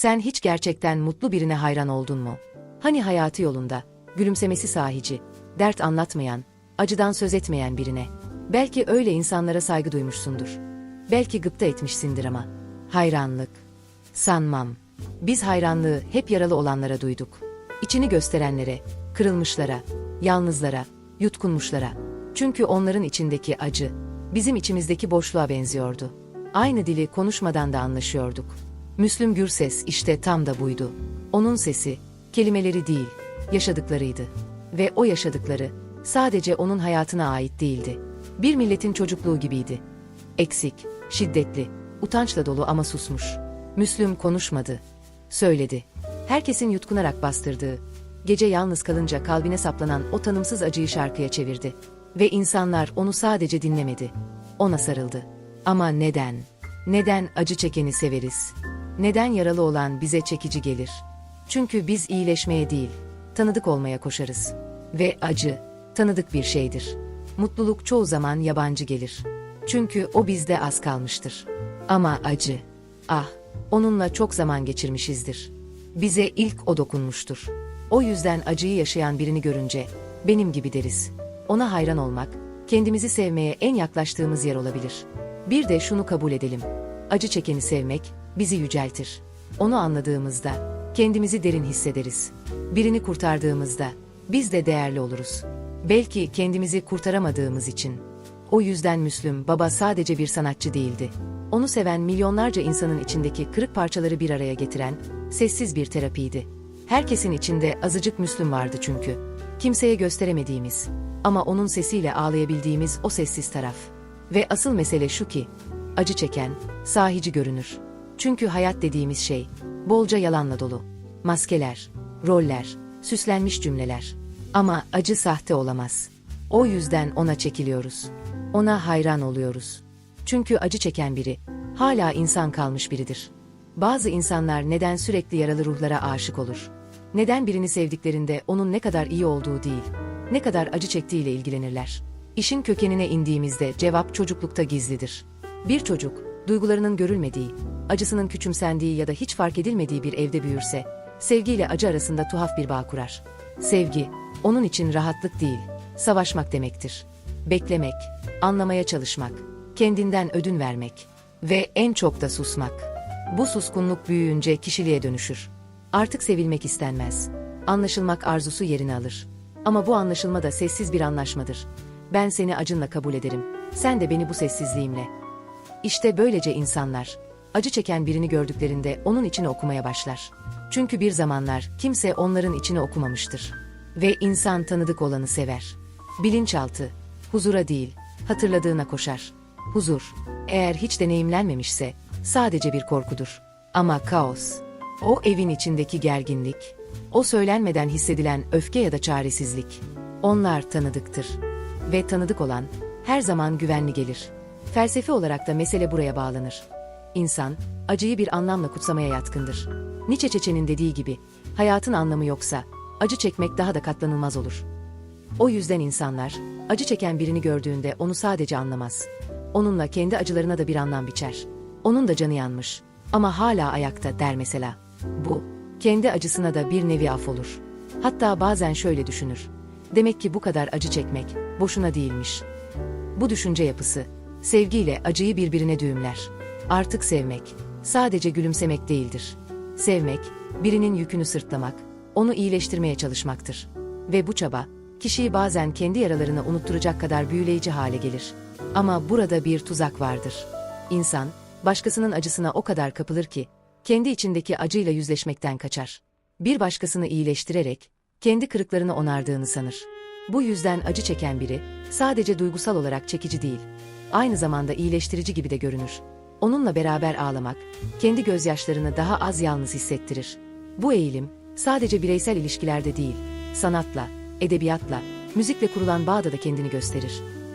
Sen hiç gerçekten mutlu birine hayran oldun mu? Hani hayatı yolunda, gülümsemesi sahici, dert anlatmayan, acıdan söz etmeyen birine. Belki öyle insanlara saygı duymuşsundur. Belki gıpta etmişsindir ama. Hayranlık. Sanmam. Biz hayranlığı hep yaralı olanlara duyduk. İçini gösterenlere, kırılmışlara, yalnızlara, yutkunmuşlara. Çünkü onların içindeki acı, bizim içimizdeki boşluğa benziyordu. Aynı dili konuşmadan da anlaşıyorduk. Müslüm Gürses işte tam da buydu. Onun sesi, kelimeleri değil, yaşadıklarıydı. Ve o yaşadıkları, sadece onun hayatına ait değildi. Bir milletin çocukluğu gibiydi. Eksik, şiddetli, utançla dolu ama susmuş. Müslüm konuşmadı. Söyledi. Herkesin yutkunarak bastırdığı, gece yalnız kalınca kalbine saplanan o tanımsız acıyı şarkıya çevirdi. Ve insanlar onu sadece dinlemedi. Ona sarıldı. Ama neden? Neden acı çekeni severiz? Neden yaralı olan bize çekici gelir? Çünkü biz iyileşmeye değil, tanıdık olmaya koşarız. Ve acı, tanıdık bir şeydir. Mutluluk çoğu zaman yabancı gelir. Çünkü o bizde az kalmıştır. Ama acı, ah, onunla çok zaman geçirmişizdir. Bize ilk o dokunmuştur. O yüzden acıyı yaşayan birini görünce, benim gibi deriz. Ona hayran olmak, kendimizi sevmeye en yaklaştığımız yer olabilir. Bir de şunu kabul edelim. Acı çekeni sevmek, bizi yüceltir. Onu anladığımızda, kendimizi derin hissederiz. Birini kurtardığımızda, biz de değerli oluruz. Belki kendimizi kurtaramadığımız için. O yüzden Müslüm Baba sadece bir sanatçı değildi. Onu seven milyonlarca insanın içindeki kırık parçaları bir araya getiren, sessiz bir terapiydi. Herkesin içinde azıcık Müslüm vardı çünkü. Kimseye gösteremediğimiz ama onun sesiyle ağlayabildiğimiz o sessiz taraf. Ve asıl mesele şu ki, acı çeken, sahici görünür. Çünkü hayat dediğimiz şey, bolca yalanla dolu. Maskeler, roller, süslenmiş cümleler. Ama acı sahte olamaz. O yüzden ona çekiliyoruz. Ona hayran oluyoruz. Çünkü acı çeken biri, hala insan kalmış biridir. Bazı insanlar neden sürekli yaralı ruhlara aşık olur? Neden birini sevdiklerinde onun ne kadar iyi olduğu değil, ne kadar acı çektiğiyle ilgilenirler? İşin kökenine indiğimizde cevap çocuklukta gizlidir. Bir çocuk, duygularının görülmediği, acısının küçümsendiği ya da hiç fark edilmediği bir evde büyürse, sevgiyle acı arasında tuhaf bir bağ kurar. Sevgi, onun için rahatlık değil, savaşmak demektir. Beklemek, anlamaya çalışmak, kendinden ödün vermek ve en çok da susmak. Bu suskunluk büyüyünce kişiliğe dönüşür. Artık sevilmek istenmez. Anlaşılmak arzusu yerini alır. Ama bu anlaşılma da sessiz bir anlaşmadır. Ben seni acınla kabul ederim. Sen de beni bu sessizliğimle. İşte böylece insanlar, acı çeken birini gördüklerinde onun içini okumaya başlar. Çünkü bir zamanlar kimse onların içini okumamıştır. Ve insan tanıdık olanı sever. Bilinçaltı, huzura değil, hatırladığına koşar. Huzur, eğer hiç deneyimlenmemişse, sadece bir korkudur. Ama kaos, o evin içindeki gerginlik, o söylenmeden hissedilen öfke ya da çaresizlik, onlar tanıdıktır. Ve tanıdık olan, her zaman güvenli gelir. Felsefi olarak da mesele buraya bağlanır. İnsan, acıyı bir anlamla kutsamaya yatkındır. Nietzsche Çeçen'in dediği gibi, hayatın anlamı yoksa, acı çekmek daha da katlanılmaz olur. O yüzden insanlar, acı çeken birini gördüğünde onu sadece anlamaz. Onunla kendi acılarına da bir anlam biçer. Onun da canı yanmış. Ama hala ayakta der mesela. Bu, kendi acısına da bir nevi af olur. Hatta bazen şöyle düşünür. Demek ki bu kadar acı çekmek, boşuna değilmiş. Bu düşünce yapısı, sevgiyle acıyı birbirine düğümler. Artık sevmek, sadece gülümsemek değildir. Sevmek, birinin yükünü sırtlamak, onu iyileştirmeye çalışmaktır. Ve bu çaba, kişiyi bazen kendi yaralarını unutturacak kadar büyüleyici hale gelir. Ama burada bir tuzak vardır. İnsan, başkasının acısına o kadar kapılır ki, kendi içindeki acıyla yüzleşmekten kaçar. Bir başkasını iyileştirerek, kendi kırıklarını onardığını sanır. Bu yüzden acı çeken biri, sadece duygusal olarak çekici değil, aynı zamanda iyileştirici gibi de görünür. Onunla beraber ağlamak, kendi gözyaşlarını daha az yalnız hissettirir. Bu eğilim, sadece bireysel ilişkilerde değil, sanatla, edebiyatla, müzikle kurulan bağda da kendini gösterir.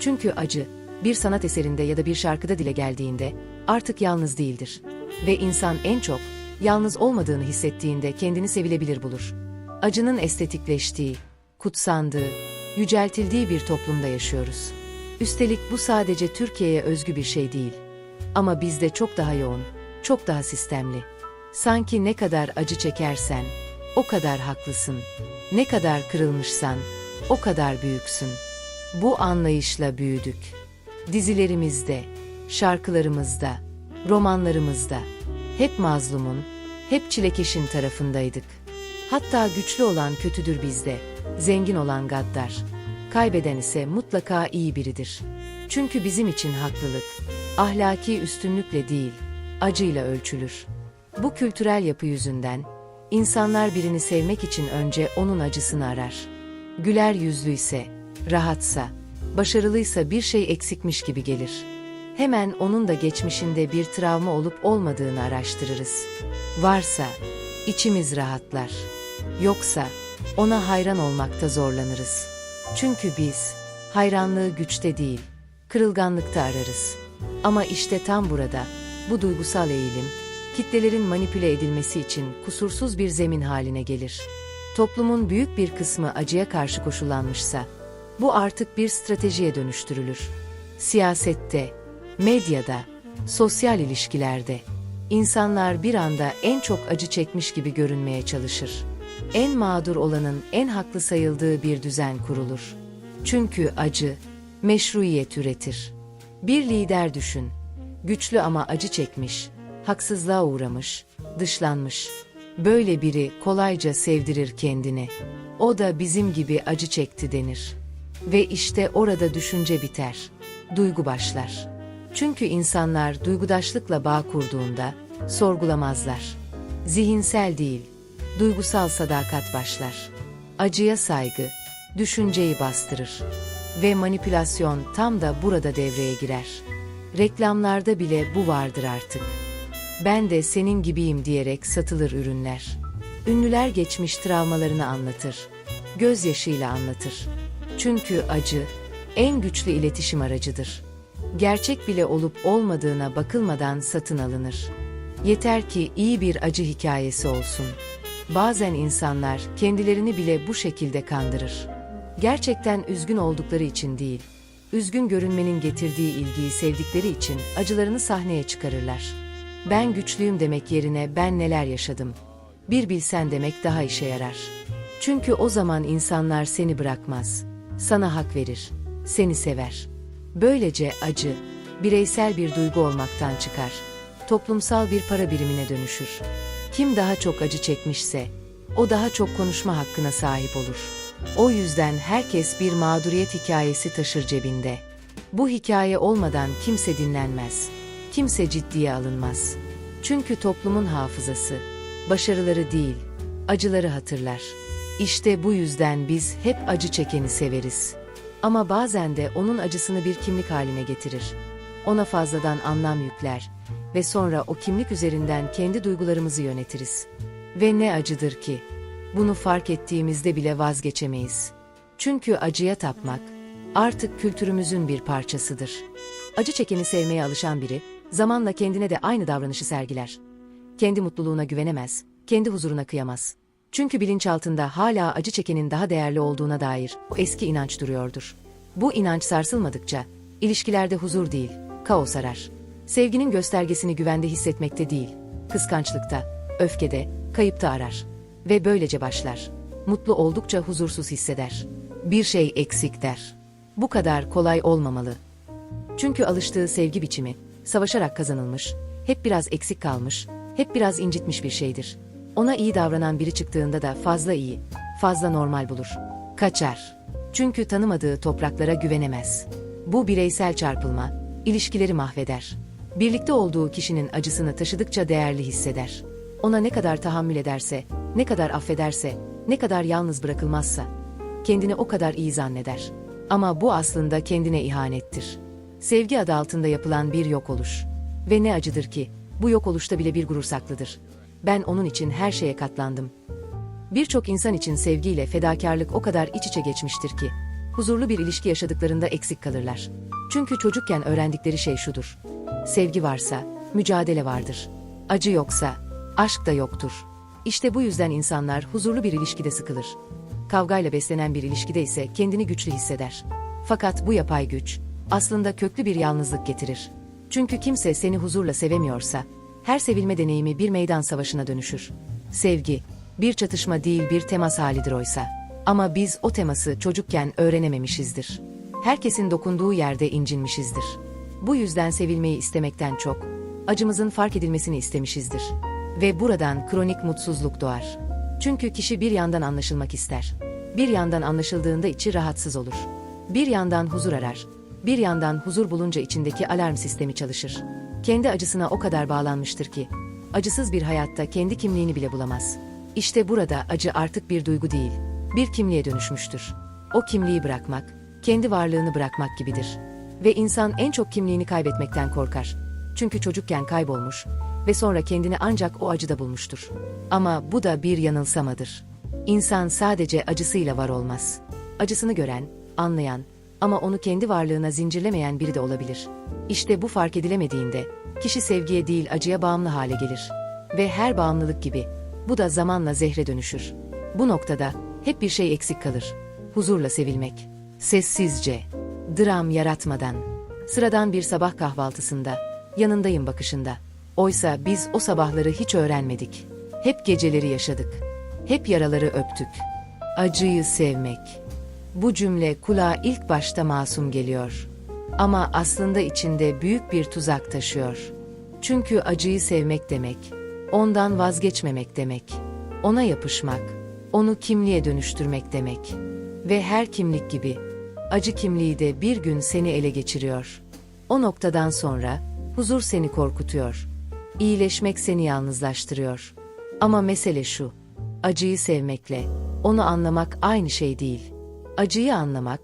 Çünkü acı, bir sanat eserinde ya da bir şarkıda dile geldiğinde, artık yalnız değildir. Ve insan en çok, yalnız olmadığını hissettiğinde kendini sevilebilir bulur. Acının estetikleştiği, kutsandığı, yüceltildiği bir toplumda yaşıyoruz. Üstelik bu sadece Türkiye'ye özgü bir şey değil. Ama bizde çok daha yoğun, çok daha sistemli. Sanki ne kadar acı çekersen, o kadar haklısın. Ne kadar kırılmışsan, o kadar büyüksün. Bu anlayışla büyüdük. Dizilerimizde, şarkılarımızda, romanlarımızda hep mazlumun, hep çilekeşin tarafındaydık. Hatta güçlü olan kötüdür bizde, zengin olan gaddar. Kaybeden ise mutlaka iyi biridir. Çünkü bizim için haklılık, ahlaki üstünlükle değil, acıyla ölçülür. Bu kültürel yapı yüzünden, insanlar birini sevmek için önce onun acısını arar. Güler yüzlüyse, rahatsa, başarılıysa bir şey eksikmiş gibi gelir. Hemen onun da geçmişinde bir travma olup olmadığını araştırırız. Varsa, içimiz rahatlar. Yoksa, ona hayran olmakta zorlanırız. Çünkü biz, hayranlığı güçte değil, kırılganlıkta ararız. Ama işte tam burada, bu duygusal eğilim, kitlelerin manipüle edilmesi için kusursuz bir zemin haline gelir. Toplumun büyük bir kısmı acıya karşı koşullanmışsa, bu artık bir stratejiye dönüştürülür. Siyasette, medyada, sosyal ilişkilerde, insanlar bir anda en çok acı çekmiş gibi görünmeye çalışır. En mağdur olanın en haklı sayıldığı bir düzen kurulur. Çünkü acı, meşruiyet üretir. Bir lider düşün, güçlü ama acı çekmiş, haksızlığa uğramış, dışlanmış. Böyle biri kolayca sevdirir kendini. O da bizim gibi acı çekti denir. Ve işte orada düşünce biter. Duygu başlar. Çünkü insanlar duygudaşlıkla bağ kurduğunda sorgulamazlar. Zihinsel değil, duygusal sadakat başlar. Acıya saygı, düşünceyi bastırır. Ve manipülasyon tam da burada devreye girer. Reklamlarda bile bu vardır artık. Ben de senin gibiyim diyerek satılır ürünler. Ünlüler geçmiş travmalarını anlatır. Gözyaşıyla anlatır. Çünkü acı en güçlü iletişim aracıdır. Gerçek bile olup olmadığına bakılmadan satın alınır. Yeter ki iyi bir acı hikayesi olsun. Bazen insanlar kendilerini bile bu şekilde kandırır. Gerçekten üzgün oldukları için değil, üzgün görünmenin getirdiği ilgiyi sevdikleri için acılarını sahneye çıkarırlar. Ben güçlüyüm demek yerine ben neler yaşadım. Bir bilsen demek daha işe yarar. Çünkü o zaman insanlar seni bırakmaz. Sana hak verir. Seni sever. Böylece acı, bireysel bir duygu olmaktan çıkar. Toplumsal bir para birimine dönüşür. Kim daha çok acı çekmişse, o daha çok konuşma hakkına sahip olur. O yüzden herkes bir mağduriyet hikayesi taşır cebinde. Bu hikaye olmadan kimse dinlenmez. Kimse ciddiye alınmaz. Çünkü toplumun hafızası, başarıları değil, acıları hatırlar. İşte bu yüzden biz hep acı çekeni severiz. Ama bazen de onun acısını bir kimlik haline getirir. Ona fazladan anlam yükler ve sonra o kimlik üzerinden kendi duygularımızı yönetiriz. Ve ne acıdır ki, bunu fark ettiğimizde bile vazgeçemeyiz. Çünkü acıya tapmak artık kültürümüzün bir parçasıdır. Acı çekeni sevmeye alışan biri, zamanla kendine de aynı davranışı sergiler. Kendi mutluluğuna güvenemez, kendi huzuruna kıyamaz. Çünkü bilinçaltında hala acı çekenin daha değerli olduğuna dair o eski inanç duruyordur. Bu inanç sarsılmadıkça ilişkilerde huzur değil, kaos arar. Sevginin göstergesini güvende hissetmekte değil, kıskançlıkta, öfkede, kayıpta arar. Ve böylece başlar. Mutlu oldukça huzursuz hisseder. Bir şey eksik der. Bu kadar kolay olmamalı. Çünkü alıştığı sevgi biçimi, savaşarak kazanılmış, hep biraz eksik kalmış, hep biraz incitmiş bir şeydir. Ona iyi davranan biri çıktığında da fazla iyi, fazla normal bulur. Kaçar. Çünkü tanımadığı topraklara güvenemez. Bu bireysel çarpılma, ilişkileri mahveder. Birlikte olduğu kişinin acısını taşıdıkça değerli hisseder. Ona ne kadar tahammül ederse, ne kadar affederse, ne kadar yalnız bırakılmazsa, kendini o kadar iyi zanneder. Ama bu aslında kendine ihanettir. Sevgi adı altında yapılan bir yok oluş. Ve ne acıdır ki, bu yok oluşta bile bir gurur saklıdır. Ben onun için her şeye katlandım. Birçok insan için sevgiyle fedakarlık o kadar iç içe geçmiştir ki, huzurlu bir ilişki yaşadıklarında eksik kalırlar. Çünkü çocukken öğrendikleri şey şudur. Sevgi varsa, mücadele vardır. Acı yoksa, aşk da yoktur. İşte bu yüzden insanlar huzurlu bir ilişkide sıkılır. Kavgayla beslenen bir ilişkide ise kendini güçlü hisseder. Fakat bu yapay güç, aslında köklü bir yalnızlık getirir. Çünkü kimse seni huzurla sevemiyorsa, Her sevilme deneyimi bir meydan savaşına dönüşür. Sevgi, bir çatışma değil bir temas halidir oysa. Ama biz o teması çocukken öğrenememişizdir. Herkesin dokunduğu yerde incinmişizdir. Bu yüzden sevilmeyi istemekten çok, acımızın fark edilmesini istemişizdir. Ve buradan kronik mutsuzluk doğar. Çünkü kişi bir yandan anlaşılmak ister. Bir yandan anlaşıldığında içi rahatsız olur. Bir yandan huzur arar. Bir yandan huzur bulunca içindeki alarm sistemi çalışır. Kendi acısına o kadar bağlanmıştır ki, acısız bir hayatta kendi kimliğini bile bulamaz. İşte burada acı artık bir duygu değil, bir kimliğe dönüşmüştür. O kimliği bırakmak, kendi varlığını bırakmak gibidir. Ve insan en çok kimliğini kaybetmekten korkar. Çünkü çocukken kaybolmuş ve sonra kendini ancak o acıda bulmuştur. Ama bu da bir yanılsamadır. İnsan sadece acısıyla var olmaz. Acısını gören, anlayan ama onu kendi varlığına zincirlemeyen biri de olabilir. İşte bu fark edilemediğinde kişi sevgiye değil acıya bağımlı hale gelir. Ve her bağımlılık gibi bu da zamanla zehre dönüşür. Bu noktada hep bir şey eksik kalır. Huzurla sevilmek. Sessizce, dram yaratmadan, sıradan bir sabah kahvaltısında, yanındayım bakışında. Oysa biz o sabahları hiç öğrenmedik. Hep geceleri yaşadık. Hep yaraları öptük. Acıyı sevmek. Bu cümle kulağa ilk başta masum geliyor. Ama aslında içinde büyük bir tuzak taşıyor. Çünkü acıyı sevmek demek, ondan vazgeçmemek demek, ona yapışmak, onu kimliğe dönüştürmek demek. Ve her kimlik gibi, acı kimliği de bir gün seni ele geçiriyor. O noktadan sonra, huzur seni korkutuyor. İyileşmek seni yalnızlaştırıyor. Ama mesele şu, acıyı sevmekle, onu anlamak aynı şey değil. Acıyı anlamak,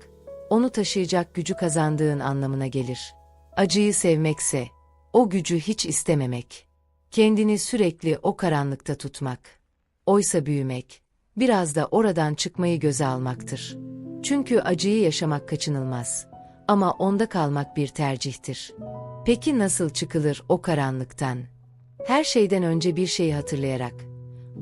onu taşıyacak gücü kazandığın anlamına gelir. Acıyı sevmekse, o gücü hiç istememek. Kendini sürekli o karanlıkta tutmak. Oysa büyümek, biraz da oradan çıkmayı göze almaktır. Çünkü acıyı yaşamak kaçınılmaz. Ama onda kalmak bir tercihtir. Peki nasıl çıkılır o karanlıktan? Her şeyden önce bir şeyi hatırlayarak.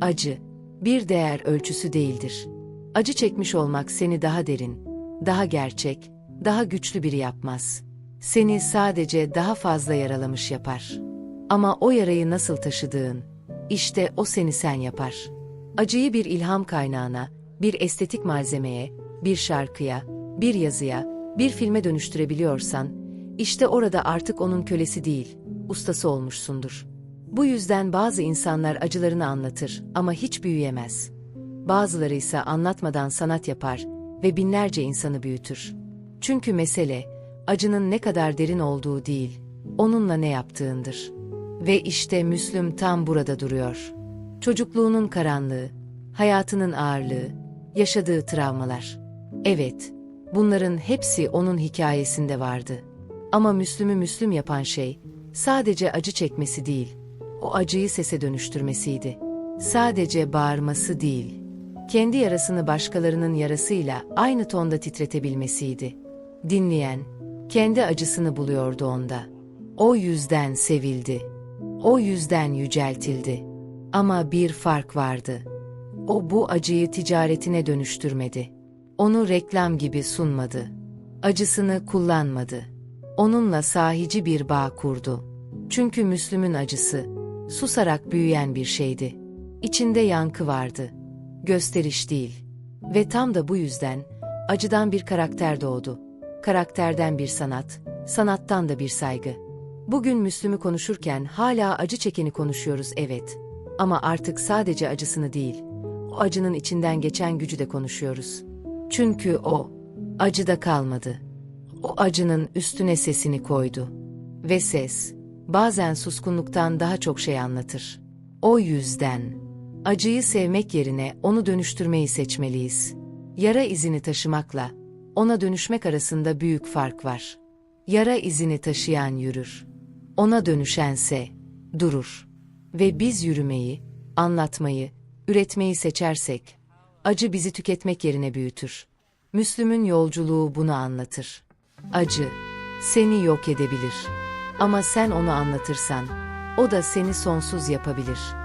Acı, bir değer ölçüsü değildir. Acı çekmiş olmak seni daha derin, daha gerçek, daha güçlü biri yapmaz. Seni sadece daha fazla yaralamış yapar. Ama o yarayı nasıl taşıdığın, işte o seni sen yapar. Acıyı bir ilham kaynağına, bir estetik malzemeye, bir şarkıya, bir yazıya, bir filme dönüştürebiliyorsan, işte orada artık onun kölesi değil, ustası olmuşsundur. Bu yüzden bazı insanlar acılarını anlatır ama hiç büyüyemez. Bazıları ise anlatmadan sanat yapar ve binlerce insanı büyütür. Çünkü mesele, acının ne kadar derin olduğu değil, onunla ne yaptığındır. Ve işte Müslüm tam burada duruyor. Çocukluğunun karanlığı, hayatının ağırlığı, yaşadığı travmalar. Evet, bunların hepsi onun hikayesinde vardı. Ama Müslüm'ü Müslüm yapan şey, sadece acı çekmesi değil, o acıyı sese dönüştürmesiydi. Sadece bağırması değil, kendi yarasını başkalarının yarasıyla aynı tonda titretebilmesiydi. Dinleyen, kendi acısını buluyordu onda. O yüzden sevildi. O yüzden yüceltildi. Ama bir fark vardı. O bu acıyı ticaretine dönüştürmedi. Onu reklam gibi sunmadı. Acısını kullanmadı. Onunla sahici bir bağ kurdu. Çünkü Müslüm'ün acısı, susarak büyüyen bir şeydi. İçinde yankı vardı. Gösteriş değil. Ve tam da bu yüzden acıdan bir karakter doğdu. Karakterden bir sanat, sanattan da bir saygı. Bugün Müslüm'ü konuşurken hala acı çekeni konuşuyoruz evet. Ama artık sadece acısını değil, o acının içinden geçen gücü de konuşuyoruz. Çünkü o, acıda kalmadı. O acının üstüne sesini koydu. Ve ses, bazen suskunluktan daha çok şey anlatır. O yüzden, acıyı sevmek yerine onu dönüştürmeyi seçmeliyiz. Yara izini taşımakla, ona dönüşmek arasında büyük fark var. Yara izini taşıyan yürür. Ona dönüşense, durur. Ve biz yürümeyi, anlatmayı, üretmeyi seçersek, acı bizi tüketmek yerine büyütür. Müslüm'ün yolculuğu bunu anlatır. Acı, seni yok edebilir. Ama sen onu anlatırsan, o da seni sonsuz yapabilir.''